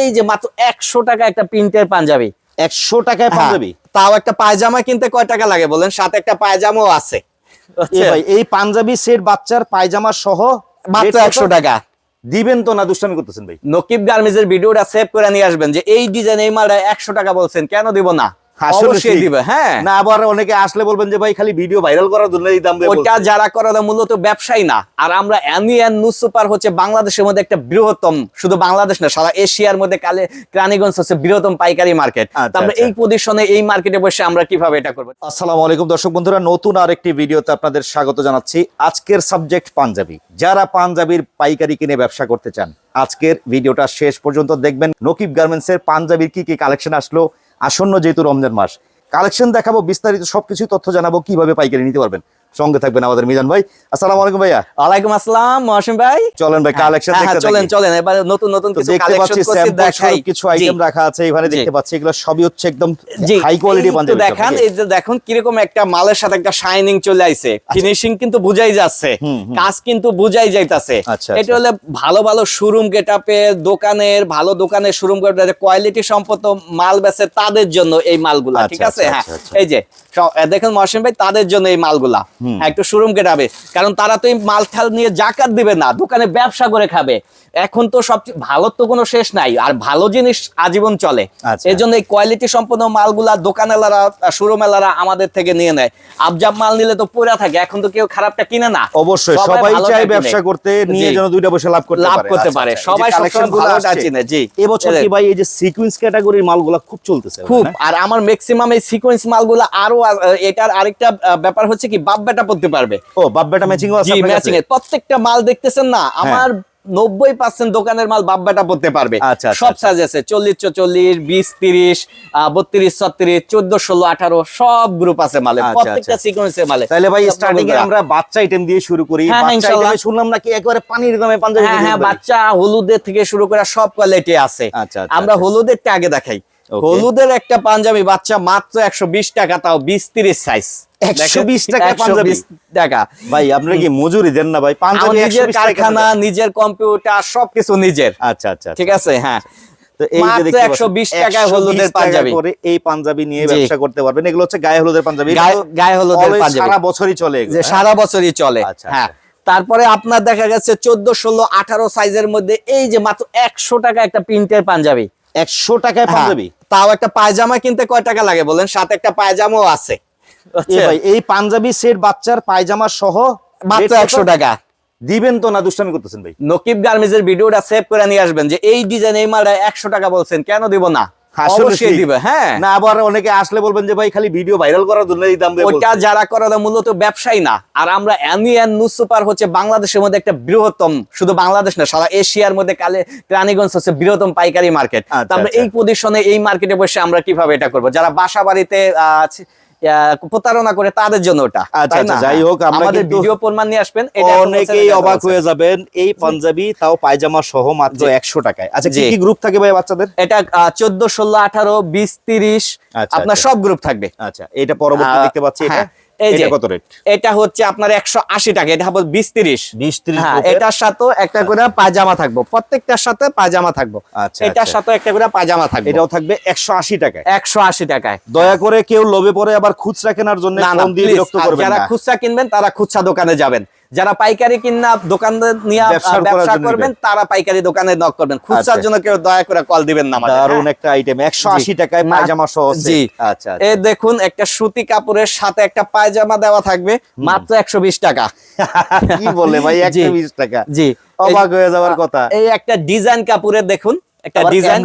এই যে মাত্র একশো টাকা একটা প্রিন্টের পাঞ্জাবি। একশো টাকায় হ্যাঁ, পাঞ্জাবি? তাও একটা পায়জামা কিনতে কয় টাকা লাগে বলেন? সাথে একটা পায়জামাও আছে। এই পাঞ্জাবি সেট বাচ্চার পায়জামা সহ মাত্র একশো টাকা। দিবেন তো না দুষ্টামি করতেছেন ভাই? নকিব গার্মেন্টস এর ভিডিওটা সেভ করে নিয়ে আসবেন যে এই ডিজাইন এই মালটা একশো টাকা বলছেন কেন দিব না? অবশ্যই। দিবে হ্যাঁ। না আবার অনেকে আসলে বলবেন যে ভাই খালি ভিডিও ভাইরাল করার জন্য এই দাম ওটা যারা করে মূলত ব্যবসায়ী না। আর আমরা অ্যানিয়ান নিউজ সুপার হচ্ছে বাংলাদেশের মধ্যে একটা বৃহত্তম শুধু বাংলাদেশ না সারা এশিয়ার মধ্যে কালে ক্রানীগঞ্জ হচ্ছে বৃহত্তম পাইকারি মার্কেট। আচ্ছা, আমরা আচ্ছা। এই পজিশনে এই মার্কেটে বসে আমরা কীভাবে এটা করব? আসসালামু আলাইকুম দর্শক বন্ধুরা নতুন আরেকটি ভিডিওতে আপনাদের স্বাগত জানাচ্ছি। আজকের সাবজেক্ট পাঞ্জাবি। যারা পাঞ্জাবির পাইকারি কিনে ব্যবসা করতে চান আজকের ভিডিওটা শেষ পর্যন্ত দেখবেন। নকিব গার্মেন্টস এর পাঞ্জাবির কি কি কালেকশন আসলো আসন্ন যেহেতু রমজান মাস কালেকশন দেখাবো বিস্তারিত সবকিছু তথ্য জানাব কীভাবে পাইকারি নিতে পারবেন। সঙ্গে থাকবেন আমাদের মিজান ভাই। আসসালামু আলাইকুম ভাইয়া। ওয়ালাইকুম আসসালাম মহাসিম ভাই। চলেন ভাই কালেকশন হ্যাঁ, হ্যাঁ, দেখতে চলেন চলেন এবার নতুন নতুন কিছু কালেকশন করছি দেখাই। কিছু আইটেম রাখা আছে এখানে দেখতে পাচ্ছি এগুলো সবই হচ্ছে একদম হাই কোয়ালিটি এই তো পাঞ্জাবি দেখান এই যে দেখুন কীরকম একটা মালের সাথে একটা শাইনিং চলে আইছে। ফিনিশিং কিন্তু বুঝাই যাচ্ছে আচ্ছা। কাজ কিন্তু বুঝাই যাইতাছে। আচ্ছা, এটা হলে ভালো ভালো শোরুম গেটাপে দোকানের ভালো দোকানের শোরুম গেটাপে কোয়ালিটি সম্পন্ন মাল বেচে তাদের জন্য এই মালগুলা আচ্ছা, ঠিক আছে? আচ্ছা, হ্যাঁ আচ্ছা, আচ্ছা। এই যে দেখুন মহসিন ভাই তাদের জন্য এই মালগুলা। একটু শোরুম গেটাবে কারণ তারা তো এই মাল ঠাল নিয়ে জাকাত দিবে না দোকানে ব্যবসা করে খাবে। এখন তো সব ভালো তো কোনো শেষ নাই আর ভালো জিনিস আজীবন চলে। আচ্ছা। এই জন্য এই কোয়ালিটি সম্পন্ন মালগুলা দোকানেলারা শোরুমেলারা আমাদের থেকে নিয়ে নেয়। আবজাব মাল নিলে তো পড়া থাকে এখন তো কেউ খারাপটা কিনে না। অবশ্যই সবাই কিনে। ব্যবসা করতে নিয়ে যেন দুইটা পয়সা লাভ করতে লাভ করতে আচ্ছা, পারে। আচ্ছা। সবাই সবসময় ভালোটা চিনে জি। এবছর কি ভাই এই যে সিকোয়েন্স ক্যাটাগরির মালগুলা খুব চলতেছে খুব আর আমার ম্যাক্সিমাম এই সিকোয়েন্স মালগুলা আরও এটার আরেকটা ব্যাপার হচ্ছে কি বাপ বেটা পড়তে পারবে ও ম্যাচিং জি আপনার ম্যাচিং কাছে? প্রত্যেকটা মাল দেখতেছেন না আমার নব্বই পার্সেন্ট দোকানের মাল বাপ পড়তে পারবে আচ্ছা, আচ্ছা, সব আচ্ছা। সাইজ আছে চল্লিশ চল্লিশ বিশ তিরিশ বত্রিশ ছত্রিশ চোদ্দ ষোলো আঠারো সব গ্রুপ আছে মালে আচ্ছা, প্রত্যেকটা আচ্ছা। সিকোয়েন্সের মালে তাহলে ভাই স্টার্টিং এ আমরা বাচ্চা আইটেম দিয়ে শুরু করি হ্যাঁ, হ্যাঁ, শুনলাম নাকি একেবারে পানির দামে পাঞ্জাবি হ্যাঁ হ্যাঁ। বাচ্চা হলুদের থেকে শুরু করে সব কোয়ালিটি আছে আচ্ছা, আচ্ছা, আমরা আচ্ছা। হলুদেরটা আগে দেখাই. হলুদের একটা পাঞ্জাবি বাচ্চা মাত্র একশো বিশ টাকা তাও বিশ তিরিশ সাইজ 120 টাকায় পাঞ্জাবি? টাকা ভাই আপনারা কি মজুরি দেন না ভাই? আমার পাঞ্জাবি নিজের 120 টাকা কারখানা নিজের কম্পিউটার সবকিছু নিজের। আচ্ছা আচ্ছা ঠিক আছে? হ্যাঁ। তো এই যে 120 টাকায় হলুদের পাঞ্জাবি। করে এই পাঞ্জাবি নিয়ে ব্যবসা করতে পারবেন। এগুলো হচ্ছে গায়ে হলুদের পাঞ্জাবি। গায়ে- এগুলো হলুদের পাঞ্জাবি। সারা বছরই চলে যে হ্যাঁ? সারা বছরই চলে। আচ্ছা, হ্যাঁ। আচ্ছা। তারপরে আপনার দেখা গেছে চোদ্দ ষোলো আঠারো সাইজের মধ্যে এই যে মাত্র একশো টাকা একটা প্রিন্টের পাঞ্জাবি। 100 টাকায় হ্যাঁ, পাঞ্জাবি? তাও একটা পায়জামা কিনতে কয় টাকা লাগে বলেন? সাথে একটা পায়জামাও আছে। এই পাঞ্জাবি সেট বাচ্চার পায়জামা সহ মাত্র একশো টাকা। দিবেন তো না দুষ্টামি করতেছেন ভাই। নকিব গার্মেন্টস এর ভিডিওটা সেভ করে নিয়ে আসবেন যে এই ডিজাইন এই মালটা একশো টাকা বলছেন কেন দিব না? অবশ্যই দিবে হ্যাঁ। না আবার অনেকে আসলে বলবেন যে ভাই খালি ভিডিও ভাইরাল করার জন্য এই দাম ওটা যারা করে মূলত ব্যবসায়ী না। আর আমরা নিউজ সুপার হচ্ছে বাংলাদেশের মধ্যে একটা বৃহত্তম শুধু বাংলাদেশ না সারা এশিয়ার মধ্যে কালে হচ্ছে বৃহত্তম পাইকারি মার্কেট আচ্ছা, আমরা আচ্ছা। এই পজিশনে এই মার্কেটে বসে আমরা কীভাবে এটা করব? যারা বাসা বাড়িতে প্রতারণা করে তাদের জন্য ওটা আচ্ছা, আচ্ছা? যাই হোক, আমাদের ভিডিও প্রমাণ নিয়ে আসবেন এটা অনেকেই অবাক হয়ে যাবেন এই পাঞ্জাবি তাও পায়জামা সহ মাত্র একশো টাকায়। আচ্ছা কি গ্রুপ থাকে ভাই বাচ্চাদের? এটা চোদ্দ ষোলো আঠারো বিশ তিরিশ আচ্ছা, আপনার। সব গ্রুপ থাকবে। আচ্ছা এটা পরবর্তী দেখতে পাচ্ছি এটা। হ্যাঁ, এই যে কত রেট এটা হচ্ছে আপনার একশো আশি টাকা এটা হবে বিশ তিরিশ। বিশ ত্রিশ হ্যাঁ? এটার সাথে একটা করে পায়জামা থাকব প্রত্যেকটার সাথে পায়জামা থাকব। আচ্ছা, এটার আচ্ছা। সাথে একটা করে পায়জামা থাকবে। এটাও থাকবে একশো আশি টাকায়? একশো আশি টাকায়। দয়া করে কেউ লোভে পড়ে আবার খুচরা কেনার জন্য ফোন দিয়ে বিরক্ত করবেন যারা খুচরা কিনবেন তারা খুচরা দোকানে যাবেন। যারা পাইকারি কিনা দোকান নিয়ে ব্যবসা করবেন তারা পাইকারি দোকানে নক করবেন খুচরার আচ্ছা। জন্য কেউ দয়া করে কল দিবেন না দারুণ হ্যাঁ? একটা আইটেম একশো আশি জি। টাকায় পায়জামা সহ জি। আচ্ছা এ দেখুন একটা সুতি কাপড়ের সাথে একটা পায়জামা দেওয়া থাকবে মাত্র একশো বিশ টাকা কি বলে ভাই জি। একশো বিশ টাকা জি অবাক হয়ে যাওয়ার কথা এই একটা ডিজাইন কাপড়ের দেখুন একটা ডিজাইন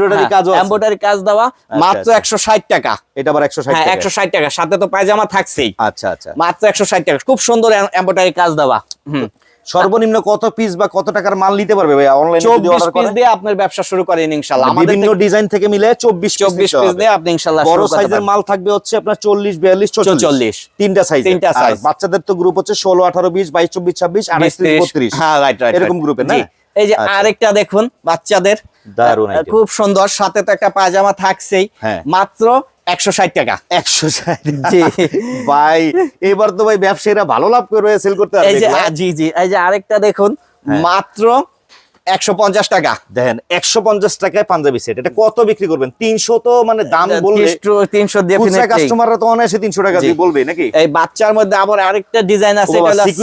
এমব্রয়ডারি কাজ দেওয়া মাত্র আচ্ছা। একশো ষাট টাকা। এটা আবার হ্যাঁ টাকা। সাথে তো পায়জামা থাকছেই। আচ্ছা আচ্ছা। মাত্র একশো ষাট টাকা। খুব সুন্দর এমব্রয়ডারি কাজ দেওয়া। হুম। সর্বনিম্ন কত পিস বা কত টাকার মাল নিতে পারবে ভাই অনলাইনে যদি অর্ডার পিস দিয়ে আপনার ব্যবসা শুরু করেন ইনশাল্লাহ আমাদের বিভিন্ন ডিজাইন থেকে মিলে চব্বিশ চব্বিশ পিস দিয়ে আপনি বড় সাইজের মাল থাকবে হচ্ছে আপনার চল্লিশ বিয়াল্লিশ চল্লিশ চল্লিশ। তিনটা সাইজ তিনটা size। বাচ্চাদের তো গ্রুপ হচ্ছে ষোলো আঠারো বিশ বাইশ চব্বিশ ছাব্বিশ। হ্যাঁ রাইট রাইট এরকম গ্রুপে না? এই যে আচ্ছা। আরেকটা দেখুন বাচ্চাদের item। খুব সুন্দর সাথে তো একটা পায়জামা থাকছেই হ্যাঁ। মাত্র একশো ষাট টাকা একশো ষাট জি। ভাই এবার তো ভাই ব্যবসায়ীরা ভালো লাভ করে সেল করতে পারবে এই যে জি জি এই যে আরেকটা দেখুন হ্যাঁ। মাত্র একশো পঞ্চাশ টাকা। দেখেন একশো পঞ্চাশ টাকায় পাঞ্জাবি সেট এটা কত বিক্রি করবেন? তিনশো তো মানে দাম বললে তিনশো খুচরা কাস্টমাররা তো অনায়াসে তিনশো টাকা দিয়ে বলবে নাকি? এই বাচ্চার মধ্যে আবার আরেকটা ডিজাইন আছে।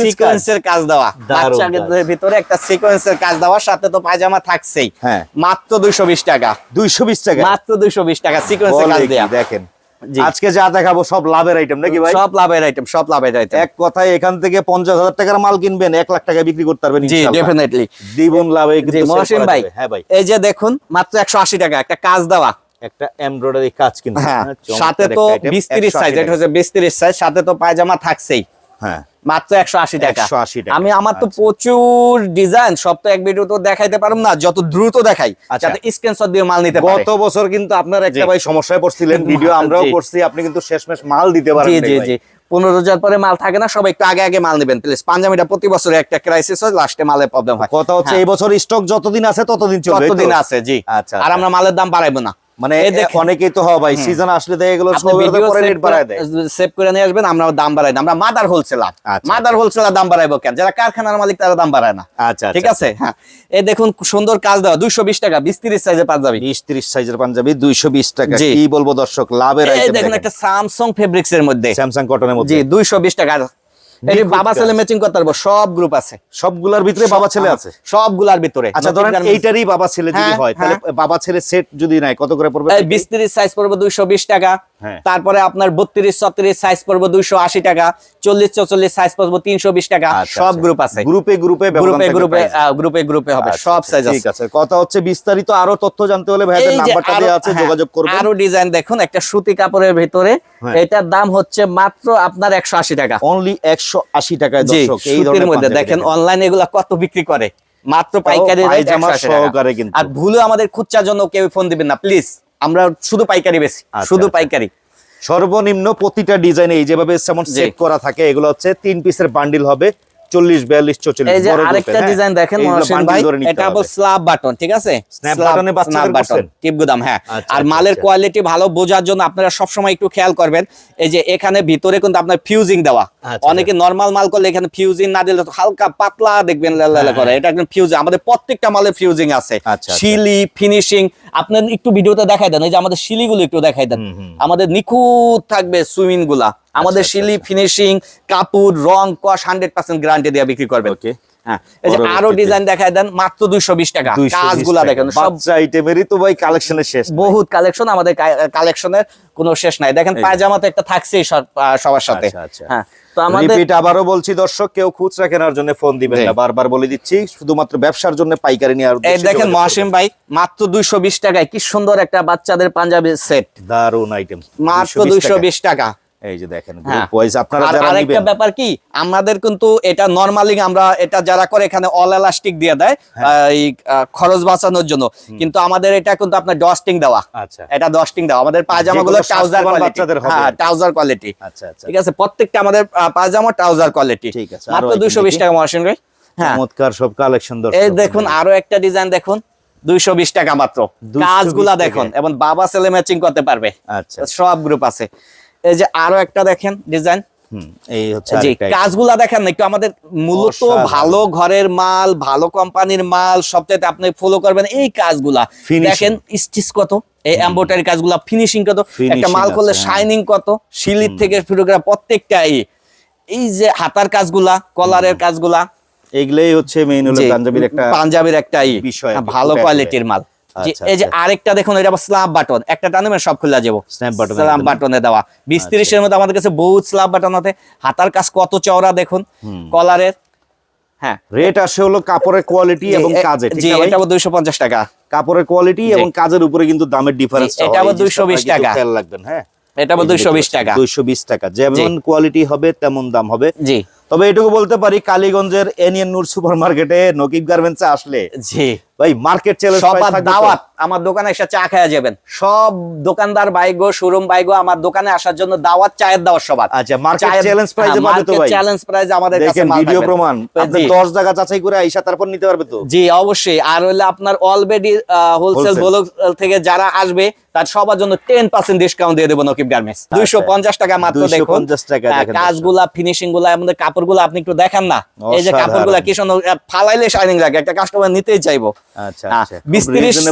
সিকোয়েন্সের কাজ। দেওয়া। বাচ্চার ভিতরে একটা সিকোয়েন্সের কাজ দেওয়ার সাথে তো পায়জামা থাকছেই। হ্যাঁ। মাত্র দুইশো বিশ টাকা। দুইশো বিশ টাকা। মাত্র দুইশো বিশ টাকা সিকোয়েন্সের কাজ দেয়া। দেখেন। আজকে যা দেখাবো সব লাভের আইটেম নাকি ভাই? সব লাভের আইটেম সব লাভের আইটেম এক কথায় এখান থেকে পঞ্চাশ হাজার টাকার মাল কিনবেন এক লাখ টাকা বিক্রি করতে পারবেন। ডেফিনেটলি দ্বিগুণ লাভে মহসিন ভাই হ্যাঁ ভাই। এই যে দেখুন মাত্র একশো আশি টাকা একটা কাজ দেওয়া। একটা এমব্রয়ডারি কাজ কিন্তু। হ্যাঁ সাথে তো বিস্তিরিশ বিশ তিরিশ 180 সাইজ এটা হচ্ছে বিস্তিরিশ তিরিশ সাইজ সাথে তো পায়জামা থাকছেই। হ্যাঁ মাত্র একশো আশি টাকা 180 টাকা। আমি আমার তো আচ্ছা। প্রচুর ডিজাইন সব তো এক ভিডিও তো দেখাইতে না যত দ্রুত দেখাই আচ্ছা। যাতে স্ক্রিনশট দিয়ে মাল নিতে গত বছর কিন্তু আপনার একটা ভাই সমস্যায় পড়ছিলেন ভিডিও আমরাও করছি আপনি কিন্তু শেষমেশ মাল দিতে পারেন জি জি পনেরো হাজার পরে মাল থাকে না সবাই একটু আগে আগে মাল নেবেন প্লিজ পাঞ্জাবিটা প্রতি বছর একটা ক্রাইসিস হয় লাস্টে মালের প্রবলেম হয় কথা হচ্ছে হ্যাঁ। এই বছর স্টক যতদিন আছে ততদিন চলবে এই তো? কতদিন আছে জি আচ্ছা, আর আচ্ছা। আমরা মালের দাম বাড়াইবো না মানে অনেকেই তো হয় ভাই সিজন আসলে দেখে গেলো রেট বাড়ায় দেয়। সেভ করে নিয়ে আসবেন আমরা দাম বাড়াই না। আমরা মাদার হোলসেলার আচ্ছা। মাদার হোলসেলার দাম বাড়াইবো কেন? যারা কারখানার মালিক তারা দাম বাড়ায় না। আচ্ছা ঠিক আছে? হ্যাঁ। এই দেখুন সুন্দর কাজ দেওয়া দুইশো বিশ টাকা বিশ তিরিশ সাইজে পাঞ্জাবি। বিশ ত্রিশ সাইজের পাঞ্জাবি দুইশো বিশ টাকা। জি। কি বলব দর্শক লাভের আইটেম দেখুন একটা স্যামসাং ফেব্রিক্স এর মধ্যে। স্যামসাং কটনের মধ্যে। দুইশো বিশ টাকা। এই বাবা ছেলে ম্যাচিং করতে পারব সব গ্রুপ আছে। সবগুলার ভিতরে বাবা ছেলে আছে? সবগুলার ভিতরে। আচ্ছা ধরেন এইটারই বাবা ছেলে যদি হ্যাঁ, হয় তাহলে বাবা ছেলে সেট যদি নাই কত করে পড়বে তিরিশ সাইজ পড়বে দুইশো বিশ টাকা। হ্যাঁ। তারপরে আপনার বত্রিশ ছত্রিশ সাইজ পড়বে দুইশো আশি টাকা চল্লিশ চল্লিশ সাইজ পড়বে তিনশো বিশ টাকা। আচ্ছা, সব আচ্ছা। গ্রুপ আছে গ্রুপে গ্রুপে গ্রুপে গ্রুপে গ্রুপে গ্রুপে হবে আচ্ছা, সব সাইজ ঠিক আছে। কথা হচ্ছে বিস্তারিত আরও তথ্য জানতে হলে ভাইদের নাম্বারটা দেওয়া আছে হ্যাঁ, যোগাযোগ করবেন। আরও ডিজাইন দেখুন একটা সুতি কাপড়ের ভিতরে। হ্যাঁ। এটার দাম হচ্ছে মাত্র আপনার একশো আশি টাকা। অনলি একশো আশি টাকায় দর্শক এই ধরনের মধ্যে। দেখেন অনলাইনে এগুলা কত বিক্রি করে? মাত্র পাইকারি 180 টাকা। আর ভুলে আমাদের খুচরা জন্য কেউ ফোন দিবেন না প্লিজ আমরা শুধু পাইকারি বেশি আচ্ছা, শুধু আচ্ছা। পাইকারি। সর্বনিম্ন প্রতিটা ডিজাইনে এই যেভাবে যেমন চেক সেট করা থাকে এগুলো হচ্ছে তিন পিসের বান্ডিল হবে। চল্লিশ বিয়াল্লিশ চল্লিশ এই যে আরেকটা ডিজাইন দেখেন মহসিন ভাই এটা আবার স্ল্যাব বাটন ঠিক আছে? Snap button এ বাচ্চাদের টিপ গুদাম হ্যাঁ। আচ্ছা, আর আচ্ছা, মালের আচ্ছা। কোয়ালিটি ভালো বোঝার জন্য আপনারা সব সময় একটু খেয়াল করবেন। এই যে এখানে ভিতরে কিন্তু আপনার ফিউজিং দেওয়া। আচ্ছা, অনেকে নরমাল মাল করলে এখানে ফিউজিং না দিলে হালকা পাতলা দেখবেন লাল লাল করে। এটা একদম ফিউজিং আমাদের প্রত্যেকটা মালে ফিউজিং আছে। হ্যাঁ। আচ্ছা, আচ্ছা। শিলি ফিনিশিং আপনার একটু ভিডিওতে দেখাই দেন এই যে আমাদের শিলিগুলো একটু দেখাই দেন। আমাদের নিখুঁত থাকবে সুইমিংগুলা। আমাদের আচ্ছা, শিলি ফিনিশিং কাপড় রং কস হান্ড্রেড পার্সেন্ট গ্যারান্টি দিয়ে বিক্রি করবেন। ওকে হ্যাঁ। আরও ডিজাইন দেখায় দেন মাত্র দুইশো বিশ টাকা। কাজগুলা দেখেন সব আইটেমেরই তো ভাই কালেকশনের শেষ বহুত কালেকশন আমাদের কালেকশনের কোনো শেষ নাই। দেখেন এই পায়জামা তো একটা থাকছেই সবার সাথে। আচ্ছা, আচ্ছা। হ্যাঁ তো আমাদের আবারও বলছি দর্শক কেউ খুচরা কেনার জন্য ফোন দিবেন না। বারবার বলে দিচ্ছি শুধুমাত্র ব্যবসার জন্য পাইকারি নিয়ে এই দেখেন মহাসিম ভাই মাত্র দুইশো বিশ টাকায় কি সুন্দর একটা বাচ্চাদের পাঞ্জাবি সেট দারুণ আইটেম মাত্র দুইশো বিশ টাকা। এই যে দেখেন হ্যাঁ। গ্রুপ ওয়াইজ আপনারা আর যারা আরেকটা ব্যাপার কি আমাদের কিন্তু এটা নরমালি আমরা এটা যারা করে এখানে অল এলাস্টিক দিয়ে দেয় হ্যাঁ। এই খরচ বাঁচানোর জন্য। কিন্তু আমাদের এটা কিন্তু আপনার ডস্টিং দেওয়া। আচ্ছা। এটা ডস্টিং দেওয়া। আমাদের পায়জামা গুলো ট্রাউজার কোয়ালিটি বাচ্চাদের হবে। হ্যাঁ ট্রাউজার কোয়ালিটি আচ্ছা আচ্ছা। ঠিক আছে প্রত্যেকটা আমাদের পায়জামা ট্রাউজার কোয়ালিটি ঠিক আছে, মাত্র item দুইশো বিশ দেখি। টাকা মহাসিন ভাই। হ্যাঁ। চমৎকার সব কালেকশন এই দেখুন আরও একটা ডিজাইন দেখুন। দুইশো বিশ টাকা মাত্র। 220 কাজগুলা দেখুন এবং বাবা ছেলে ম্যাচিং করতে পারবে। আচ্ছা। সব গ্রুপ আছে। এই যে আরও একটা দেখেন ডিজাইন হুম এই হচ্ছে জি কাজগুলা দেখেন একটু আমাদের মূলত ভালো ঘরের মাল ভালো কোম্পানির মাল আপনি ফলো করবেন এই কাজগুলা। দেখেন স্টিচ কত এই এমব্রয়ডারি কাজগুলা ফিনিশিং কত একটা মাল করলে হ্যাঁ। শাইনিং কত শিলির থেকে শুরু করে প্রত্যেকটা এই এই যে হাতার কাজগুলা কলারের কাজগুলা। এগুলাই হচ্ছে মেইন হলো পাঞ্জাবির একটা পাঞ্জাবির একটা বিষয় ভালো কোয়ালিটির মাল। এই যে আচ্ছা। আরেকটা দেখুন এটা স্ল্যাব বাটন একটা টানে মানে সব খুলে যাব। স্ল্যাব বাটনে দেওয়া। বিশ আচ্ছা। তিরিশের মধ্যে আমাদের কাছে বহুত স্ল্যাব বাটন আছে। হাতার কাজ কত চওড়া দেখুন। কলারের। হ্যাঁ। রেট আসে হলো কাপড়ের কোয়ালিটি এবং কাজে জি এটা দুইশো পঞ্চাশ টাকা। কাপড়ের কোয়ালিটি এবং কাজের উপরে কিন্তু দামের ডিফারেন্স এটা আবার 220 টাকা। খেয়াল রাখবেন হ্যাঁ? এটা আবার টাকা। দুইশো বিশ টাকা। যেমন কোয়ালিটি হবে তেমন দাম হবে। জি। তবে এটুকু বলতে পারি কালীগঞ্জের এনিয়ন নূর সুপার মার্কেটে নকিব গার্মেন্টসে আসলে জি। ভাই মার্কেট চ্যালেঞ্জ সবার দাওয়াত আমার দোকানে এসে চা খাওয়া যাবেন। সব দোকানদার বাইগো শোরুম বাইগো আমার দোকানে আসার জন্য দাওয়াত চায়ের দাওয়াত সবার। আচ্ছা মার্কেট চ্যালেঞ্জ প্রাইজে পাবে তো ভাই। চ্যালেঞ্জ প্রাইজ আমাদের কাছে ভিডিও প্রমাণ। আপনি 10 জায়গা যাচাই করে আইসা তারপর নিতে পারবে তো? জি অবশ্যই। আর হলে আপনার অলরেডি হোলসেল ব্লক থেকে যারা আসবে তার সবার জন্য টেন পার্সেন্ট ডিসকাউন্ট দিয়ে দেবো নকিব গার্মেন্টস দুইশো পঞ্চাশ টাকা মাত্র দেখুন। 250 টাকা হ্যাঁ, দেখেন কাজগুলা ফিনিশিংগুলা আমাদের কাপড়গুলো আপনি একটু দেখেন না। এই যে। কাপড়গুলা কি সুন্দর ফালাইলে শাইনিং লাগে। একটা কাস্টমার নিতেই চাইব। আচ্ছা আচ্ছা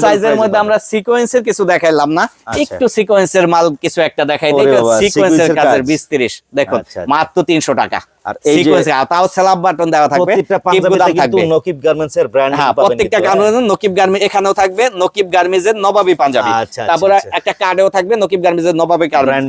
সাইজের মধ্যে। আমরা সিকোয়েন্সের কিছু দেখাইলাম না আচ্ছা। একটু সিকোয়েন্সের মাল কিছু একটা দেখাই ওরে বাবা, সিকোয়েন্সের এর কাজের কাজ। বিশ তিরিশ দেখুন। মাত্র তিনশো টাকা আর এই যে- সিকোয়েন্স তাও স্ল্যাব বাটন দেওয়া থাকবে। প্রত্যেকটা পাঞ্জাবিতে কিন্তু নকিব গার্মেন্টস এর ব্র্যান্ড হ্যাঁ প্রত্যেকটা গার্মেন্টস নকিব গার্মেন্টস এখানেও থাকবে। নকিব গার্মেন্টসের নবাবী পাঞ্জাবি। তারপরে। একটা কার্ডেও থাকবে নকিব গার্মেন্টসের নবাবী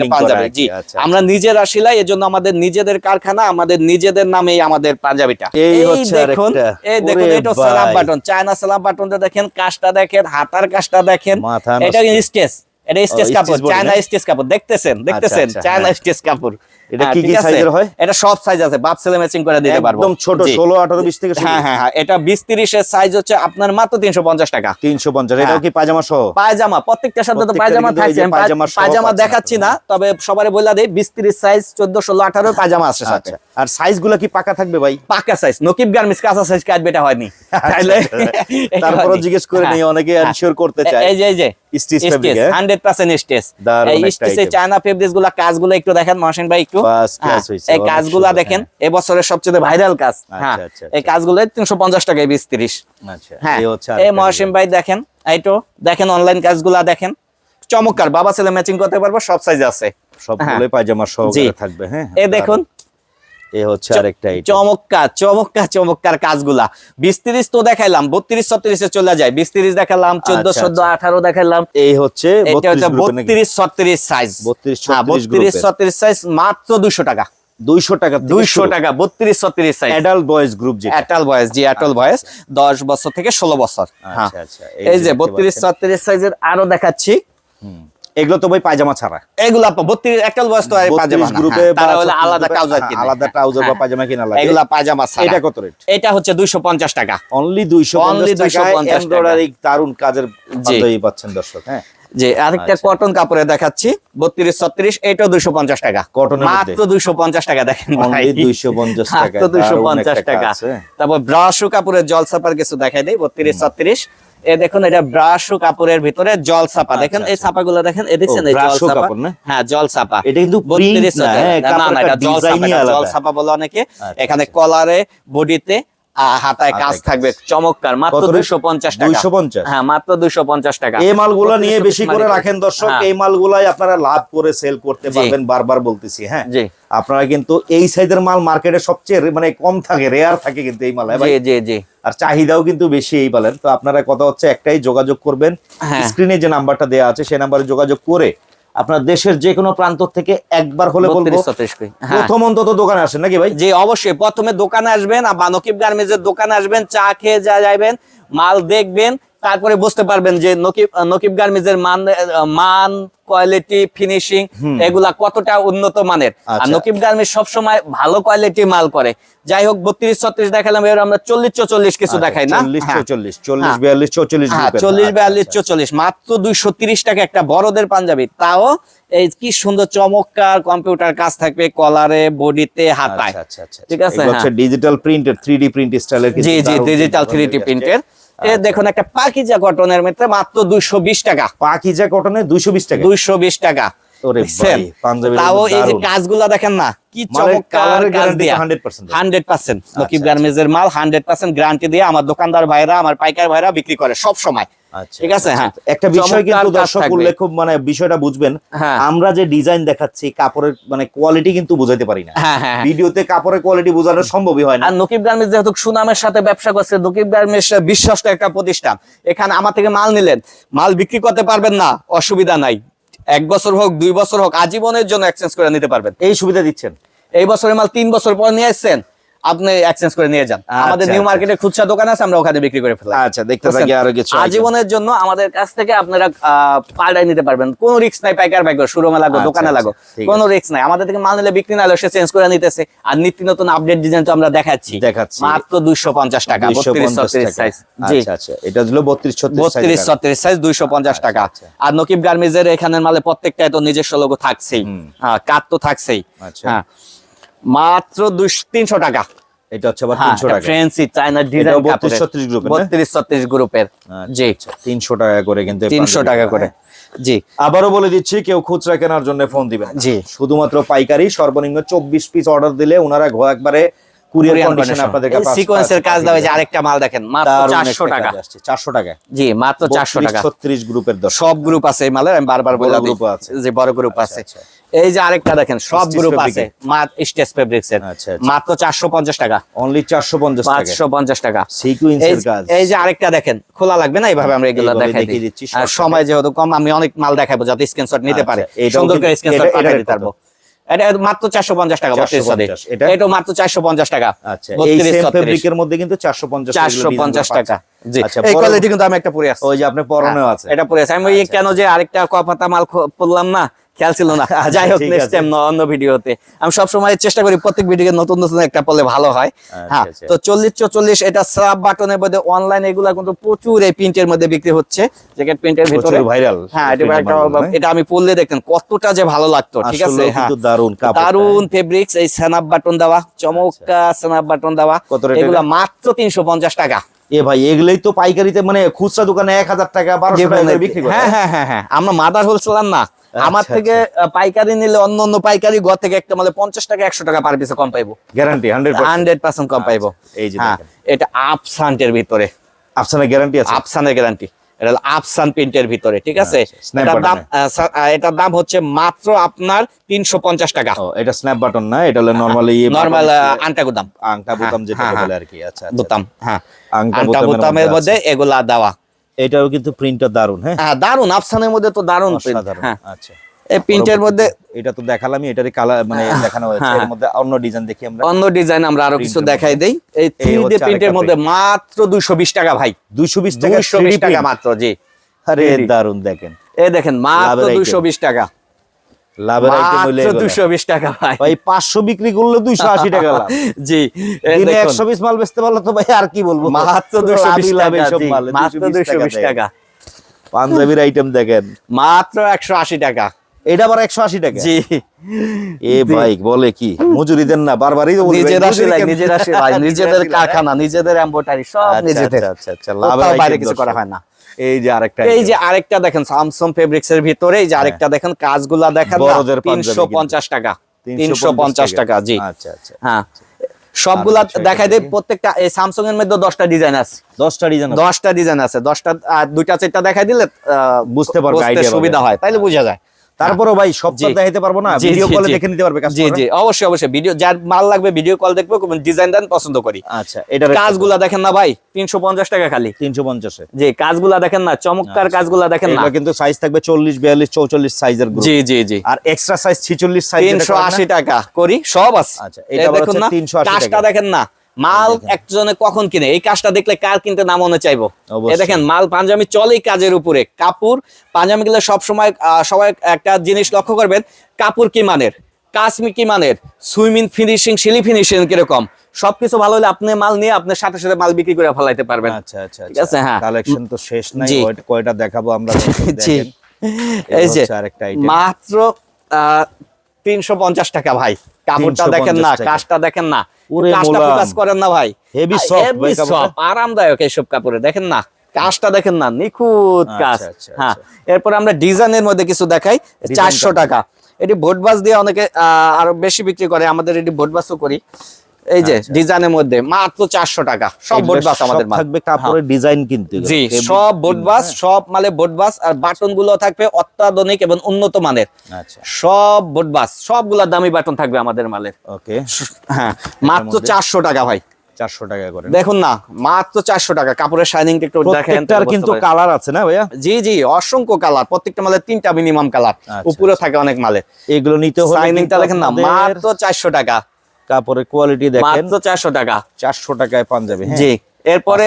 পাঞ্জাবি। জি আমরা নিজেরা সিলাই এজন্য আমাদের নিজেদের কারখানা আমাদের নিজেদের নামেই আমাদের পাঞ্জাবিটা। এই হচ্ছে দেখুন। এই দেখুন এটা বাটন চায়না সালাম বাটনটা দেখেন কাজটা দেখেন হাতার কাজটা দেখেন। এটা। স্টেজ এটা স্টেজ কাপড় চায়না স্টেজ কাপড় দেখতেছেন? দেখতেছেন? আচ্ছা, চায়না হ্যাঁ। স্টেজ কাপড়। এটা কি কি সাইজের হয়? এটা সব সাইজ আছে বাপ ছেলে ম্যাচিং করে দিতে পারব। একদম ছোট 16 18 20 থেকে হ্যাঁ হ্যাঁ হ্যাঁ এটা বিশ তিরিশের সাইজ হচ্ছে আপনার মাত্র তিনশো পঞ্চাশ টাকা। 350 এটাও হ্যাঁ। কি পায়জামা সহ? পায়জামা প্রত্যেকটার সাথে তো পায়জামা থাকছে পায়জামা দেখাচ্ছি না তবে সবারই বলে দেয় বিশ তিরিশ সাইজ চোদ্দ ষোলো আঠারো পায়জামা আছে সাথে। আচ্ছা আর সাইজগুলো কি পাকা থাকবে ভাই? পাকা সাইজ নকিব গার্মেন্টস কাঁচা সাইজ কাজ বেটা হয়নি। তারপরও জিজ্ঞেস করে নেই অনেকে। এনশিওর করতে চায়। এই যে এই যে stitch fabric hundred percent stage দারুণ এই স্টেজে চায়না ফেব্রিক্সগুলা কাজগুলো একটু দেখেন মহসিন ভাই একটু। হ্যাঁ, এই কাজগুলা দেখেন এবছরের সবচেয়ে ভাইরাল কাজ। হ্যাঁ আচ্ছা, এই কাজগুলো তিনশো পঞ্চাশ টাকায় বিশ তিরিশ। আচ্ছা হ্যাঁ এই হচ্ছে এই আরেকটা ভাই দেখেন এইটো দেখেন অনলাইন কাজগুলা দেখেন। চমৎকার বাবা ছেলে ম্যাচিং করতে পারব সব সাইজ আছে। সবগুলোই পায়জামা সহকারে থাকবে হ্যাঁ এ দেখুন এই হচ্ছে আরেকটা। চমৎকার চমৎকার চমৎকার কাজগুলা। বিশ তিরিশ তো দেখাইলাম বত্রিশ ছত্রিশে চলে যায়। বিশ তিরিশ দেখালাম চোদ্দ আচ্ছা, চোদ্দ আচ্ছা। আঠারো দেখাইলাম এই হচ্ছে এটা হচ্ছে 32 গ্রুপের নাকি? বত্রিশ ছত্রিশ সাইজ 32 হ্যাঁ 36 বত্রিশ। ছত্রিশ সাইজ মাত্র দুইশো টাকা। 200 টাকা দুইশো টাকা বত্রিশ ছত্রিশ সাইজ অ্যাডাল্ট বয়েজ গ্রুপ যেটা। অ্যাটাল বয়স জি অ্যাটাল বয়স দশ বছর থেকে ষোলো বছর। হ্যাঁ। আচ্ছা আচ্ছা। এই যে বত্রিশ। ছত্রিশ সাইজের আরও দেখাচ্ছি। হুম। এগুলো তো ভাই পায়জামা ছাড়া। এগুলা বত্রিশ একটাল বয়স তো আর 32 গ্রুপে হ্যাঁ, তারা হলো আলাদা ট্রাউজার হ্যাঁ, কিনে। আলাদা ট্রাউজার বা পায়জামা কিনা লাগে এগুলা পাজামা ছাড়া। এটা কত রেট এটা হচ্ছে দুইশো পঞ্চাশ টাকা। অনলি 250 Only টাকায় 250 টাকা। এমব্রয়ডারি দারুণ কাজের। পাঞ্জাবি পাচ্ছেন দর্শক হ্যাঁ। যে আরেকটা আচ্ছা। কটন কাপড়ে দেখাচ্ছি। বত্রিশ ছত্রিশ এটাও দুইশো পঞ্চাশ টাকা। কটনের মধ্যে? মাত্র দুইশো পঞ্চাশ টাকা দেখেন ভাই। অনলি 250 টাকা দুইশো পঞ্চাশ টাকা। হ্যাঁ। তারপর ব্রাশু কাপড়ের জলসাপার কিছু দেখাই দেয় বত্রিশ ছত্রিশ। এ দেখুন এটা ব্রাশু কাপড়ের ভিতরে জল ছাপা। দেখেন এই আচ্ছা। ছাপাগুলো দেখেন এ দেখছেন ও, এই জল ছাপা। হ্যাঁ জল ছাপা। এটা কিন্তু না, হ্যাঁ, না না এটা জল ছাপা জল ছাপা বলে অনেকে। আচ্ছা, এখানে আচ্ছা। কলারে বডিতে হাতায় কাজ থাকবে। চমৎকার মাত্র টাকা। 250? হ্যাঁ মাত্র দুইশো পঞ্চাশ টাকা। এই মালগুলো নিয়ে বেশি করে রাখেন দর্শক হ্যাঁ। এই মালগুলাই আপনারা লাভ করে সেল করতে পারবেন বারবার বলতেছি হ্যাঁ। জি। আপনারা কিন্তু এই সাইজের মাল মার্কেটে সবচেয়ে মানে কম থাকে রেয়ার থাকে কিন্তু এই মাল হ্যাঁ? জি জি জি। আর চাহিদাও কিন্তু বেশি এই বলেন তো আপনারা কথা হচ্ছে একটাই যোগাযোগ করবেন। হ্যাঁ। স্ক্রিনে যে নাম্বারটা দেওয়া আছে সেই নাম্বারে যোগাযোগ করে আপনার দেশের যে কোনো প্রান্ত থেকে একবার হলে। হ্যাঁ। প্রথম অন্তত দোকানে আসেন নাকি ভাই? যে অবশ্যই। প্রথমে দোকানে আসবেন আর বানকিব গার্মেজের দোকানে আসবেন চা খেয়ে যা যাবেন মাল দেখবেন তারপরে বুঝতে পারবেন যে নকিব নকিব গার্মেন্টসের মান মান কোয়ালিটি ফিনিশিং এগুলা কতটা উন্নত মানের। আর আচ্ছা। নকিব গার্মেন্টস সবসময় ভালো কোয়ালিটি মাল করে। যাই হোক বত্রিশ ছত্রিশ দেখালাম এবার আমরা চল্লিশ চল্লিশ কিছু দেখাই না? চল্লিশ হ্যাঁ। চল্লিশ চল্লিশ হ্যাঁ। বিয়াল্লিশ চল্লিশ হ্যাঁ চল্লিশ বিয়াল্লিশ চল্লিশ মাত্র দুইশো তিরিশ টাকা একটা বড়দের পাঞ্জাবি। তাও এই কি সুন্দর চমৎকার কম্পিউটার কাজ থাকবে কলারে বডিতে হাতায়। আচ্ছা আচ্ছা ঠিক আছে, ডিজিটাল প্রিন্টের থ্রি ডি প্রিন্ট স্টাইলের G G digital three D প্রিন্টের এ দেখুন একটা পাকিজা কটনের মধ্যে মাত্র দুইশো বিশ টাকা। পাকিজা কটনের দুইশো বিশ টাকা। দুইশো বিশ টাকা। ওরে দেখছেন? ভাই, পাঞ্জাবির তাও এই যে কাজগুলা দেখেন না কি চমৎকার কাজ দিয়া। হান্ড্রেড পার্সেন্ট নকিব আচ্ছা, গার্মেন্টস মাল হান্ড্রেড পার্সেন্ট গ্যারান্টি দিয়ে আমার দোকানদার ভাইরা আমার পাইকার ভাইরা বিক্রি করে সব সময়। আচ্ছা ঠিক আছে? হ্যাঁ। একটা বিষয় কিন্তু দর্শক উল্লেখ মানে বিষয়টা বুঝবেন। হ্যাঁ। আমরা যে ডিজাইন দেখাচ্ছি কাপড়ের মানে কোয়ালিটি কিন্তু বুঝাইতে পারি না। হ্যাঁ হ্যাঁ। ভিডিওতে কাপড়ের কোয়ালিটি বোঝানো সম্ভবই হয় না। আর নকিব গার্মেন্টস যেহেতু সুনামের সাথে ব্যবসা করছে নকিব গার্মেন্টস বিশ্বস্ত একটা প্রতিষ্ঠান। এখানে আমার থেকে মাল নিলেন। মাল বিক্রি করতে পারবেন না অসুবিধা নাই। এক বছর হোক, দুই বছর হোক, আজীবনের জন্য এক্সচেঞ্জ করে নিতে পারবেন। এই সুবিধা দিচ্ছেন। এই বছরের মাল তিন বছর পর নিয়ে আসছেন। আপনি এক্সচেঞ্জ করে নিয়ে যান। আচ্ছা, আমাদের নিউ আচ্ছা। মার্কেটে খুচরা দোকান আছে আমরা ওখানে বিক্রি করে ফেলাই। আচ্ছা দেখতে থাকি আরও কিছু। আজীবনের জন্য আমাদের কাছ থেকে আপনারা পাল্টাই নিতে পারবেন। কোনো রিস্ক নাই পাইকার ব্যাগ শোরুমে লাগো আচ্ছা, দোকানে আচ্ছা, লাগো কোনো রিস্ক নাই। আমাদের থেকে মাল নিলে বিক্রি না হলে সে চেঞ্জ করে নিতেছে। আর নিত্য নতুন আপডেট ডিজাইন তো আমরা দেখাচ্ছি। দেখাচ্ছি। মাত্র দুইশো পঞ্চাশ টাকা 250 বত্রিশ ছত্রিশ টাকা। Size G. আচ্ছা আচ্ছা এটা হলো বত্রিশ ছত্রিশ বত্রিশ ছত্রিশ সাইজ দুইশো পঞ্চাশ টাকা। আচ্ছা। আর নকিব গার্মেজের এখানের মালে প্রত্যেকটায় তো নিজস্ব লোগো থাকছেই। হ্যাঁ কাঠ তো থাকছেই। আচ্ছা। হ্যাঁ মাত্র দুই তিনশো টাকা। এটা হচ্ছে আবার হ্যাঁ তিনশো টাকা। ফ্রেন্সি চায়না এটাও ডিজাইন 32 36 গ্রুপের জি। তিনশো টাকা করে কিন্তু এই তিনশো পাঞ্জাবি টাকা করে। হ্যাঁ। জি। আবারও বলে দিচ্ছি কেউ খুচরা কেনার জন্য ফোন দিবেন জি। শুধুমাত্র পাইকারি সর্বনিম্ন চব্বিশ পিস অর্ডার দিলে ওনারা একবারে কুরিয়ার কন্ডিশনে আপনাদের কাছে সিকোয়েন্সের কাজ দেওয়া হয়েছে আরেকটা মাল দেখেন মাত্র চারশো টাকা। চারশো টাকা। জি মাত্র চারশো টাকা। ছত্রিশ গ্রুপের দশ। সব গ্রুপ আছে এই মালের আমি বারবার বড় বলে আছে। যে বড় গ্রুপ আছে। এই যে আরেকটা দেখেন সব গ্রুপ আছে স্টেজ ফেব্রিক্স এর। মাত্র চারশো পঞ্চাশ টাকা। অনলি টাকা। এই কাজ। এই যে আরেকটা দেখেন খোলা লাগবে না? এইভাবে আমরা এগুলো দেখাই দিচ্ছি, সময় যেহেতু কম আমি অনেক মাল দেখাবো যাতে স্ক্রিনশট নিতে আচ্ছা, পারে। সুন্দর করে স্ক্রিনশট পাঠিয়ে দিতে পারব এটা মাত্র চারশো পঞ্চাশ টাকা বত্রিশ 450 এটা? এটা মাত্র চারশো পঞ্চাশ টাকা। আচ্ছা এই সেম ফেব্রিকের মধ্যে কিন্তু টাকা। জি। আচ্ছা এই কোয়ালিটি কিন্তু আমি একটা পরে আছি ওই যে আপনি পরনেও হ্যাঁ, আছে। এটা পরে আছে আমি আচ্ছা, কেন যে আরেকটা কপাতা মাল পড়লাম না খেয়াল ছিল না। যাই হোক নেক্সট টাইম অন্য ভিডিওতে। আমি সব সময় চেষ্টা করি প্রত্যেক ভিডিওতে নতুন নতুন একটা পড়লে ভালো হয়। হ্যাঁ আচ্ছা। তো চল্লিশ চল্লিশ এটা স্রাব বাটনের মধ্যে অনলাইন এগুলা কিন্তু প্রচুর এই প্রিন্টের মধ্যে বিক্রি হচ্ছে। জ্যাকেট প্রিন্টের ভিতরে। প্রচুর ভাইরাল হ্যাঁ এটা আমি পড়লে দেখতেন কতটা যে ভালো লাগতো ঠিক আছে? হ্যাঁ। দারুণ কাপড় দারুণ ফেব্রিক্স এই স্যানাপ বাটন দেওয়া চমৎকার স্যানাপ বাটন দেওয়া। এগুলা মাত্র তিনশো পঞ্চাশ টাকা। এ ভাই এগুলোই তো পাইকারিতে মানে খুচরা দোকানে এক হাজার টাকা বারোশো টাকা বিক্রি করে। হ্যাঁ হ্যাঁ হ্যাঁ হ্যাঁ। আমরা মাদার হোলসেলার না। আমার আচ্ছা, থেকে পাইকারি নিলে অন্য অন্য পাইকারি ঘর থেকে একটা মানে পঞ্চাশ টাকা একশো টাকা পার পিসে কম পাইবো। গ্যারান্টি হান্ড্রেড পার্সেন্ট কম পাইবো। এই যে হ্যাঁ। এটা আপসান্টের ভিতরে। আপনার গ্যারান্টি আছে? আপসানের গ্যারান্টি এটা হলো আপসান প্রিন্টের ভিতরে ঠিক আছে? আচ্ছা, এটার দাম এটার হচ্ছে মাত্র আপনার তিনশো পঞ্চাশ টাকা। এটা স্ন্যাপ বাটন না এটা হলো নরমালি নর্মাল আংটা গুদাম। আংটা বোতাম যেটা হ্যাঁ, বলে আর কি। আচ্ছা আচ্ছা, বুতাম হ্যাঁ। আংটা আংটা বুতামের মধ্যে মধ্যে এগুলা দেওয়া। আচ্ছা। এটাও কিন্তু প্রিন্টটা দারুণ হ্যাঁ? হ্যাঁ দারুণ আফসানের মধ্যে তো দারুণ প্রিন্ট হ্যাঁ। আচ্ছা। এই প্রিন্টের মধ্যে এটা তো দেখালামই এটারই কালার মানে দেখানো হয়েছে। হ্যাঁ, এর মধ্যে অন্য ডিজাইন দেখি আমরা। অন্য ডিজাইন আমরা আরও কিছু দেখাই দেই। এই থ্রি ডি প্রিন্টের মধ্যে মাত্র দুইশো বিশ টাকা ভাই। 220 টাকা দুইশো বিশ টাকা মাত্র জি। আরে দারুণ দেখেন। এই দেখেন মাত্র লাভের item। দুইশো বিশ টাকা। লাভের আইটেম হইলে মাত্র টাকা ভাই। ভাই 500 বিক্রি করলে 280 টাকা লাভ। জি দিনে 100 পিস মাল বেচতে পারলে তো ভাই আর কি বলব? মাত্র দুইশো বিশ লাভই লাভ টাকা এইসব জি, মাত্র 220 দুইশো বিশ দেয়। টাকা। পাঞ্জাবির আইটেম দেখেন। মাত্র একশো আশি টাকা। এটা আবার 180 টাকা? জি। এ ভাই বলে কি? মজুরি দেন না বারবারই তো বলি ভাই, নিজেরা নিজেদের কারখানা নিজেদের এম্বোটারি সব আচ্ছা, নিজেদের। আচ্ছা, আচ্ছা, লাভের বাইরে কিছু করা হয় না। এই যে আরেকটা এই যে আরেকটা দেখেন স্যামসাং ফেব্রিক্স এর ভিতরে এই যে আরেকটা দেখেন কাজগুলা দেখেন হ্যাঁ। বড়দের পাঞ্জাবি তিনশো পঞ্চাশ টাকা 350 তিনশো পঞ্চাশ টাকা। জি। আচ্ছা আচ্ছা হ্যাঁ। সবগুলা আচ্ছা, দেখাই দেয় প্রত্যেকটা এই স্যামসাং এর মধ্যে দশটা ডিজাইন আছে। 10টা ডিজাইন দশটা ডিজাইন আছে দশটা আর দুইটা চারটা দেখাই দিলে আহ, বুঝতে পারব সুবিধা হয় তাইলে বোঝা যায়। তারপরও ভাই সব তো জি। দেখাইতে পারব না ভিডিও কলে দেখে নিতে পারবে জি জি অবশ্যই অবশ্যই। ভিডিও যার মাল লাগবে ভিডিও কল দেখব ডিজাইন দেন পছন্দ করি। আচ্ছা এটা কাজগুলা দেখেন না ভাই তিনশো পঞ্চাশ টাকা খালি। 350 এ জি কাজগুলা দেখেন না চমৎকার আচ্ছা। কাজগুলা দেখেন না। কিন্তু সাইজ থাকবে 40 42 44 সাইজের জি জি জি। আর এক্সট্রা সাইজ 46 সাইজ তিনশো আশি টাকা করি সব আছে। আচ্ছা, এটা দেখুন না 380 টাকা। কাজটা দেখেন না মাল একজনে কখন কিনে? এই কাজটা দেখলে কার কিনতে না মনে চাইব। দেখেন মাল পাঞ্জাবি চলেই কাজের উপরে। কাপড় পাঞ্জাবি গুলো সবসময় সবাই একটা জিনিস লক্ষ্য করবেন কাপড় কি মানের? কাশ্মীর কি মানের? সুইমিং ফিনিশিং সিলি ফিনিশিং কীরকম? সবকিছু ভালো হলে আপনি মাল নিয়ে আপনার সাথে সাথে মাল বিক্রি করে ফেলাইতে পারবেন। আচ্ছা আচ্ছা ঠিক আছে, হ্যাঁ। কালেকশন তো শেষ নাই। কয়টা- দেখাবো আমরা জি এই যে আরেকটা item। মাত্র তিনশো পঞ্চাশ টাকা ভাই। কাপড়টা দেখেন না। কাজটা দেখেন না। ওরে কাজটা। ফোকাস করেন না ভাই। আরামদায়ক এইসব কাপড়ে দেখেন না? কাজটা দেখেন না নিখুঁত আচ্ছা, কাজ। আচ্ছা, হ্যাঁ আচ্ছা। এরপর আমরা ডিজাইনের মধ্যে কিছু দেখাই। চারশো টাকা। এটি ভোটবাস দিয়ে অনেকে আহ, আরও বেশি বিক্রি করে আমাদের এটি ভোটবাসও করি। এই যে ডিজাইনের মধ্যে মাত্র চারশো টাকা। সব আচ্ছা। ভোটবাস সব আমাদের থাকবে কাপড়ের ডিজাইন কিন্তু জি সব কিন্তু, বোটবাস সব মালে বোটবাস আর বাটনগুলো থাকবে অত্যাধুনিক এবং উন্নত মানের। হ্যাঁ। আচ্ছা। সব বোটবাস সবগুলা দামি বাটন থাকবে আমাদের মালের। ওকে। হ্যাঁ মাত্র চারশো টাকা ভাই। 400 টাকা করে। দেখুন না মাত্র চারশো টাকা। কাপড়ের শাইনিং একটু দেখেন কিন্তু কালার আছে না ভাইয়া? জি জি অসংখ্য কালার প্রত্যেকটা মালের তিনটা মিনিমাম কালার আচ্ছা, উপরে থাকে অনেক মালে এগুলো নিতে হলে শাইনিংটা দেখেন না মাত্র চারশো টাকা। কাপড়ের কোয়ালিটি দেখেন। মাত্র চারশো টাকা। চারশো টাকায় পাঞ্জাবি হ্যাঁ? জি। এরপরে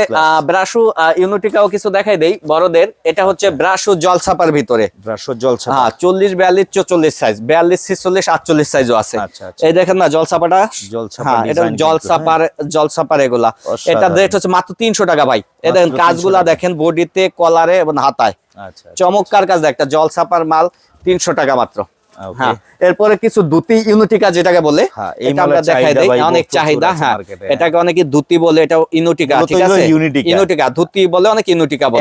ব্রাশু ইউনিটিকাও কিছু দেখাই দেই বড়দের। এটা হচ্ছে ব্রাশু জল ছাপার ভিতরে। ব্রাশো জল ছাপা হ্যাঁ চল্লিশ বিয়াল্লিশ চল্লিশ সাইজ বিয়াল্লিশ ছিচল্লিশ আটচল্লিশ সাইজও আছে। আচ্ছা, আচ্ছা। এই দেখেন না জল ছাপাটা জল ছাপা হ্যাঁ এটা design জল ছাপার জল ছাপার এগুলা। এটা রেট হচ্ছে মাত্র তিনশো টাকা ভাই। এ দেখেন কাজগুলা দেখেন বডিতে কলারে এবং হাতায়। আচ্ছা চমৎকার কাজ একটা জল ছাপার মাল তিনশো টাকা মাত্র. হ্যাঁ এরপরে কিছু দুতি ইউনিটিকা যেটাকে বলে হ্যাঁ, এটা আমরা দেখাই দেই। অনেক চাহিদা হ্যাঁ এটাকে অনেকে দুতি বলে এটা ইউনিটিকা ঠিক আছে? ইউনিটিকা ধুতি বলে অনেক ইউনিটিকা বলে।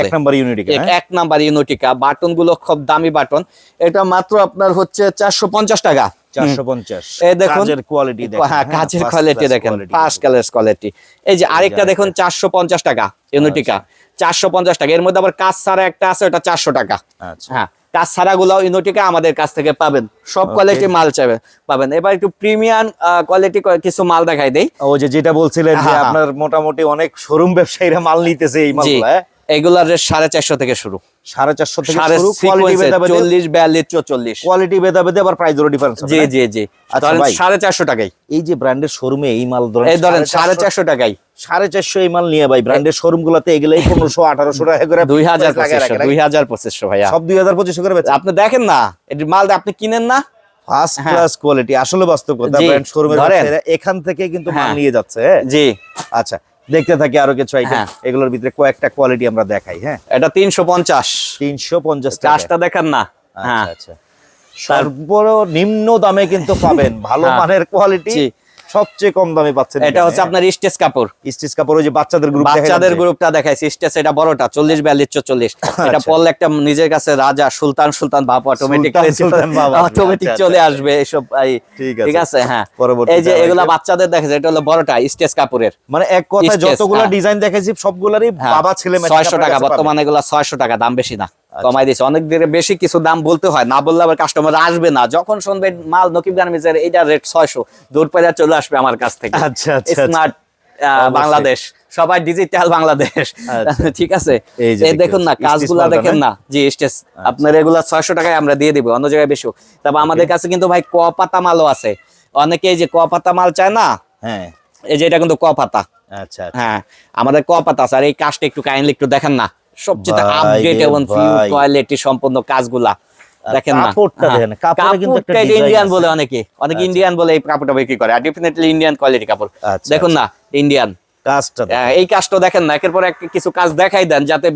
এক নাম্বার এক- ইউনিটিকা বাটনগুলো খুব দামি বাটন। এটা মাত্র আপনার হচ্ছে চারশো পঞ্চাশ টাকা। চারশো পঞ্চাশ। এই দেখুন কাজের কোয়ালিটি হ্যাঁ কাজের কোয়ালিটি দেখেন ফার্স্ট কালার কোয়ালিটি এই যে আরেকটা দেখুন চারশো পঞ্চাশ টাকা ইউনিটিকা চারশো পঞ্চাশ টাকা এর মধ্যে আবার কাজ ছাড়া একটা আছে ওটা চারশো টাকা। আচ্ছা। হ্যাঁ কাজ ছাড়া ইনোটিকা আমাদের কাছ থেকে পাবেন সব. কোয়ালিটি মাল চাইবেন পাবেন এবার একটু প্রিমিয়াম কোয়ালিটি কিছু মাল দেখাই দেই ও যে যেটা বলছিলেন যে হ্যাঁ, হ্যাঁ। আপনার মোটামুটি অনেক শোরুম ব্যবসায়ীরা মাল নিতেছে এই মালগুলো হ্যাঁ? এগুলার রেট সাড়ে চারশো থেকে শুরু। সাড়ে চারশো চল্লিশ বিয়াল্লিশ চল্লিশ কোয়ালিটি ভেদা ভেদে আবার প্রাইজেরও ডিফারেন্স জি জি জি। আচ্ছা ধরেন ভাই। সাড়ে চারশো টাকাই এই যে ব্র্যান্ডের শোরুমে এই মাল ধরেন ধরেন সাড়ে চারশো টাকাই সাড়ে চারশো এই মাল নিয়ে ভাই ব্র্যান্ডের শোরুম গুলাতে এগুলাই পনেরোশো আঠারোশো টাকা করে দুই হাজার দুই হাজার পঁচিশশো ভাইয়া। সব দুই হাজার পঁচিশশো করে আপনি দেখেন না এটি মাল আপনি কিনেন না? ফার্স্ট হ্যাঁ। ক্লাস কোয়ালিটি আসলে বাস্তব কথা ব্র্যান্ড। এখান থেকে কিন্তু মাল হ্যাঁ। নিয়ে যাচ্ছে হ্যাঁ? জি। আচ্ছা দেখতে থাকি আরও কিছু আইটেম হ্যাঁ। এগুলোর ভিতরে কয়েকটা কোয়ালিটি আমরা দেখাই হ্যাঁ? এটা তিনশো পঞ্চাশ। তিনশো পঞ্চাশ টাকা। চাষটা দেখেন না। হ্যাঁ। আচ্ছা। আচ্ছা সর্বনিম্ন দামে কিন্তু পাবেন। ভালো হ্যাঁ। মানের কোয়ালিটি। সবচেয়ে কম দামে পাচ্ছেন এটা হচ্ছে আপনার স্টেজ কাপড় স্টিচ কাপড় ওই যে বাচ্চাদের গ্রুপ বাচ্চাদের গ্রুপটা দেখাইছি স্টেজ এটা বড়টা চল্লিশ বিয়াল্লিশ চল্লিশ এটা আচ্ছা। পড়লে একটা নিজের কাছে রাজা সুলতান সুলতান ভাব অটোমেটিক অটোমেটিক আচ্ছা, চলে আচ্ছা। আসবে এসব ঠিক ঠিক আছে। হ্যাঁ এই যে এগুলা বাচ্চাদের দেখাইছে এটা হলো বড়টা স্টেজ কাপড়ের মানে এক কথা যতগুলো হ্যাঁ। ডিজাইন দেখাইছি সবগুলারই বাবা ছেলে matching ছয়শো টাকা বর্তমানে এগুলা ছয়শো টাকা দাম বেশি না আচ্ছা। কমাই দিয়েছে। অনেক দিনে বেশি কিছু দাম বলতে হয় না বললে আবার কাস্টমার আসবে না। যখন শুনবে মাল নকিব গার্মেন্টসের এইটা রেট ছয়শো দূর পেরে চলে আসবে আমার কাছ থেকে। আচ্ছা, আচ্ছা, আচ্ছা। স্মার্ট বাংলাদেশ। সবাই ডিজিটাল বাংলাদেশ। আচ্ছা। ঠিক আছে? এই দেখুন না কাজগুলা দেখেন না? জি স্টেজ আপনার এগুলা ছয়শো টাকায় আমরা দিয়ে দিব অন্য জায়গায় বেশি তবে আমাদের কাছে কিন্তু ভাই ক পাতা মালও আছে। অনেকে এই যে ক পাতা মাল চায় না হ্যাঁ। এই যে এটা কিন্তু ক পাতা। আচ্ছা আচ্ছা। হ্যাঁ আমাদের ক পাতা আছে। আর এই কাজটা একটু কাইন্ডলি একটু দেখেন না। সবচেয়ে আপডেট এবং কোয়ালিটি সম্পন্ন কাজগুলা। দেখেন না কাপড়টা হ্যাঁ। ইন্ডিয়ান বলে অনেকে অনেকে আচ্ছা। ইন্ডিয়ান বলে এই কাপড়টা বিক্রি করে আর ডেফিনেটলি ইন্ডিয়ান কোয়ালিটি কাপড়। আচ্ছা, দেখুন না ইন্ডিয়ান কাজটা এই কাজটা দেখেন না একের পর এক কিছু কাজ দেখাই দেন যাতে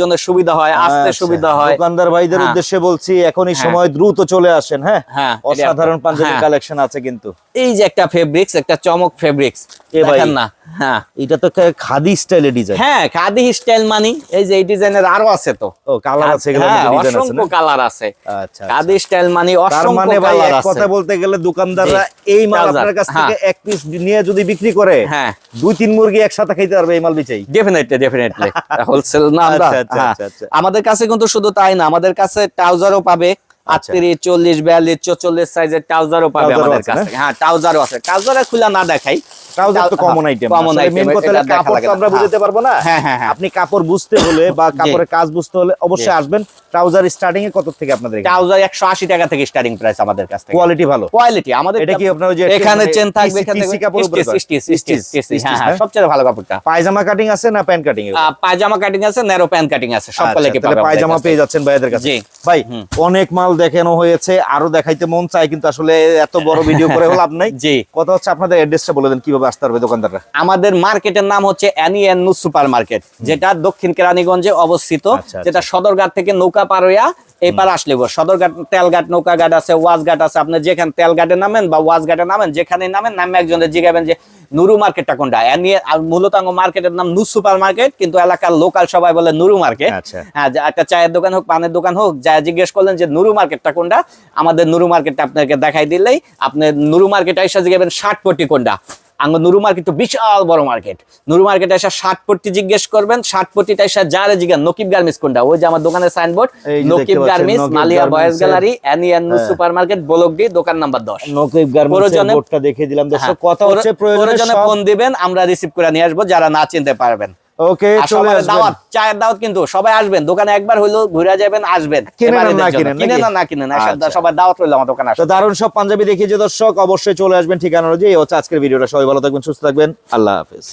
জন্য সুবিধা হয় আসতে আচ্ছা, সুবিধা হয়। দোকানদার ভাইদের হ্যাঁ। উদ্দেশ্যে বলছি এখন এই হ্যাঁ। সময় দ্রুত চলে আসেন হ্যাঁ? হ্যাঁ, অসাধারণ পাঞ্জাবি হ্যাঁ। কালেকশন আছে কিন্তু। এই যে একটা ফেব্রিক্স একটা চমক ফেব্রিক্স দেখেন না হ্যাঁ। এটা তো খাদি স্টাইলে ডিজাইন হ্যাঁ খাদি স্টাইল মানি এই যে এই ডিজাইনের আরও আছে তো। ও কালার আছে হ্যাঁ, অসংখ্য কালার আছে। আচ্ছা আচ্ছা। কাদি স্টাইল মানে অসংখ্য ভাই কালার আছে। কথা বলতে গেলে দোকানদাররা এই মাল আপনার কাছ হ্যাঁ। থেকে এক পিস নিয়ে যদি বিক্রি করে হ্যাঁ। দুই তিন মুরগি একসাথে খাইতে পারবে এই মাল বিচাই ডেফিনেটলি ডেফিনেটলি হোলসেল না আমরা আচ্ছা, আচ্ছা, হ্যাঁ। আচ্ছা। আমাদের কাছে কিন্তু শুধু তাই না আমাদের কাছে ট্রাউজারও পাবে। আটত্রিশ চল্লিশ বিয়াল্লিশ চল্লিশ সাইজের ট্রাউজারও পাবে আমাদের কাছে হ্যাঁ ট্রাউজারও আছে। ট্রাউজারে খুলে না দেখাই। ট্রাউজার তো কমন আইটেম কমন আইটেম কথা হলো কাপড় তো আমরা বুঝতে পারব না। আপনি কাপড় বুঝতে হলে বা কাপড়ের কাজ বুঝতে হলে অবশ্যই আসবেন। ট্রাউজার স্টার্টিং এ কত থেকে আপনাদের ট্রাউজার একশো আশি টাকা থেকে স্টার্টিং প্রাইস আমাদের কাছ থেকে। কোয়ালিটি ভালো। কোয়ালিটি আমাদের এটা কি আপনার যে এখানে চেন থাকবে এখানে কাপড় উপরে হ্যাঁ? সবচেয়ে ভালো কাপড়টা। পায়জামা কাটিং আছে না প্যান্ট কাটিং পায়জামা কাটিং আছে ন্যারো প্যান্ট কাটিং আছে সব কোয়ালিটি পায়জামা পেয়ে যাচ্ছেন ভাইদের কাছে ভাই অনেক মাল দেখানো হয়েছে আরও দেখাইতে মন চায় কিন্তু আসলে এত বড় ভিডিও করে লাভ নাই। জি। কথা হচ্ছে আপনাদের অ্যাড্রেসটা বলে দেন কীভাবে আসতে পারবে দোকানদাররা? আমাদের মার্কেটের নাম হচ্ছে অ্যানিয়ান্নু সুপার মার্কেট যেটা দক্ষিণ কেরানীগঞ্জে অবস্থিত আচ্ছা, যেটা সদরঘাট থেকে নৌকা পার হইয়া এই আসলে। সদরঘাট তেলঘাট নৌকা ঘাট আছে ওয়াজঘাট আছে আপনি যেখানে তেলঘাটে নামেন বা ওয়াজ ঘাটে নামেন যেখানে নামেন নামে একজনের জিগাবেন যে নুরু মার্কেটটা কোনটা? মূলত মার্কেটের নাম নু সুপার মার্কেট কিন্তু এলাকার লোকাল সবাই বলে নুরু মার্কেট। আচ্ছা। হ্যাঁ একটা চায়ের দোকান হোক পানের দোকান হোক যা জিজ্ঞেস করলেন যে নুরু মার্কেটটা কোনটা? আমাদের নুরু মার্কেটটা আপনাকে দেখাই দিলেই আপনি নুরু মার্কেট এসে জিগাবেন ষাট কোটি কোনটা? আঙ্গ নুরু মার্কেট তো বিশাল বড় মার্কেট। নুরু মার্কেটে এসে ষাট পট্টি জিজ্ঞেস করবেন ষাট পট্টিটা এসে যারে জিজ্ঞেস নকিব গার্মেন্টস কোনটা? ওই যে আমার দোকানের সাইনবোর্ড নকিব গার্মেন্টস মালিয়া বয়েজ গ্যালারি এনিয়ান হ্যাঁ। সুপার মার্কেট বলকডি দোকান নাম্বার দশ। নকিব গার্মেন্টস দেখিয়ে দিলাম। দর্শক হ্যাঁ, কথা হচ্ছে প্রয়োজনে ফোন দিবেন আমরা রিসিভ করে নিয়ে আসব যারা না চিনতে পারবেন। ওকে চলে আসবেন। দাওয়াত চায়ের দাওয়াত কিন্তু সবাই আসবেন। দোকানে একবার হইল ঘুরে যাবেন আসবেন। কিনেন না কিনে কিনেন কিনেন? না কিনেন। আচ্ছা। সবার দাওয়াত রইল আমার দোকানে তো দারুণ সব পাঞ্জাবি দেখিয়ে যে দর্শক অবশ্যই চলে আসবেন ঠিকানা অনুযায়ী। হচ্ছে আজকের ভিডিওটা। সবাই ভালো থাকবেন সুস্থ থাকবেন। আল্লাহ হাফেজ।